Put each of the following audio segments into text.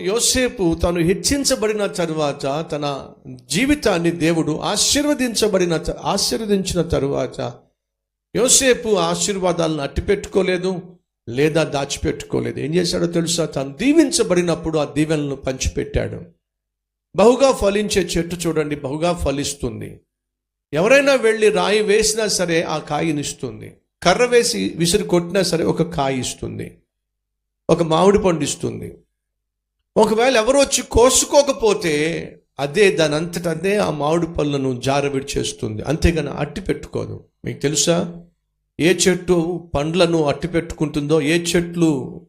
యోసేపు తను హెచ్చించబడిన తరువాత తన జీవితాన్ని దేవుడు ఆశీర్వదించబడిన ఆశీర్వదించిన తరువాత యోసేపు ఆశీర్వాదాలను అట్టిపెట్టుకోలేదు లేదా దాచిపెట్టుకోలేదు. ఏం చేశాడో తెలుసా? తను దీవించబడినప్పుడు ఆ దీవెనలను పంచిపెట్టాడు. బహుగా ఫలించే చెట్టు చూడండి బహుగా ఫలిస్తుంది. ఎవరైనా వెళ్ళి రాయి వేసినా సరే ఆ కాయనిస్తుంది. కర్ర వేసి విసిరి కొట్టినా సరే ఒక కాయ ఇస్తుంది ఒక మామిడి పండు ఇస్తుంది ఒకవేళ ఎవరు వచ్చి కోసుకోకపోతే అదే దాని అంతట అదే ఆ మామిడి పళ్ళను జారవిడి చేస్తుంది. అంతేగాని అట్టి పెట్టుకోదు. మీకు తెలుసా? ఏ చెట్టు పండ్లను అట్టి పెట్టుకుంటుందో ఏ చెట్లు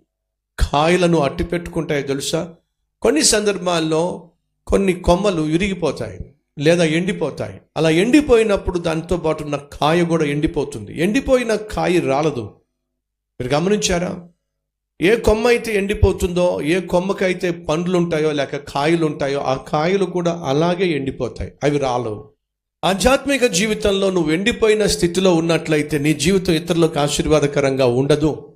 కాయలను అట్టి పెట్టుకుంటాయో తెలుసా? కొన్ని సందర్భాల్లో కొన్ని కొమ్మలు విరిగిపోతాయి లేదా ఎండిపోతాయి. అలా ఎండిపోయినప్పుడు దానితో పాటు ఉన్న కాయ కూడా ఎండిపోతుంది. ఎండిపోయిన కాయ రాలదు. మీరు గమనించారా? ఏ కొమ్మ అయితే ఎండిపోతుందో ఏ కొమ్మకైతే పండ్లు ఉంటాయో లేక కాయలు ఉంటాయో ఆ కాయలు కూడా అలాగే ఎండిపోతాయి. అవి రాలవు. ఆధ్యాత్మిక జీవితంలో నువ్వు ఎండిపోయిన స్థితిలో ఉన్నట్లయితే నీ జీవితం ఇతరులకు ఆశీర్వాదకరంగా ఉండదు.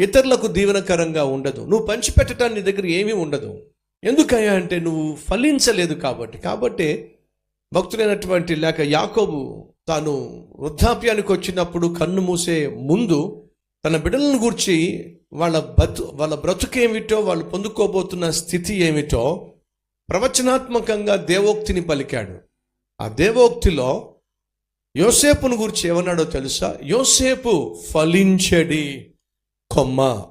ఇతరులకు దీవెనకరంగా ఉండదు. నువ్వు పంచిపెట్టడానికి నీ దగ్గర ఏమీ ఉండదు. ఎందుకయ్యా అంటే నువ్వు ఫలించలేదు కాబట్టి. కాబట్టి భక్తులైనటువంటి లేక యాకోబు తాను వృద్ధాప్యానికి వచ్చినప్పుడు కన్ను మూసే ముందు తన బిడ్డలను గూర్చి వాళ్ళ బతు వాళ్ళ బ్రతుకేమిటో వాళ్ళు పొందుకోబోతున్న స్థితి ఏమిటో ప్రవచనాత్మకంగా దేవోక్తిని పలికాడు. ఆ దేవోక్తిలో యోసేపును గురించి ఏమన్నాడో తెలుసా? యోసేపు ఫలించడి కొమ్మ.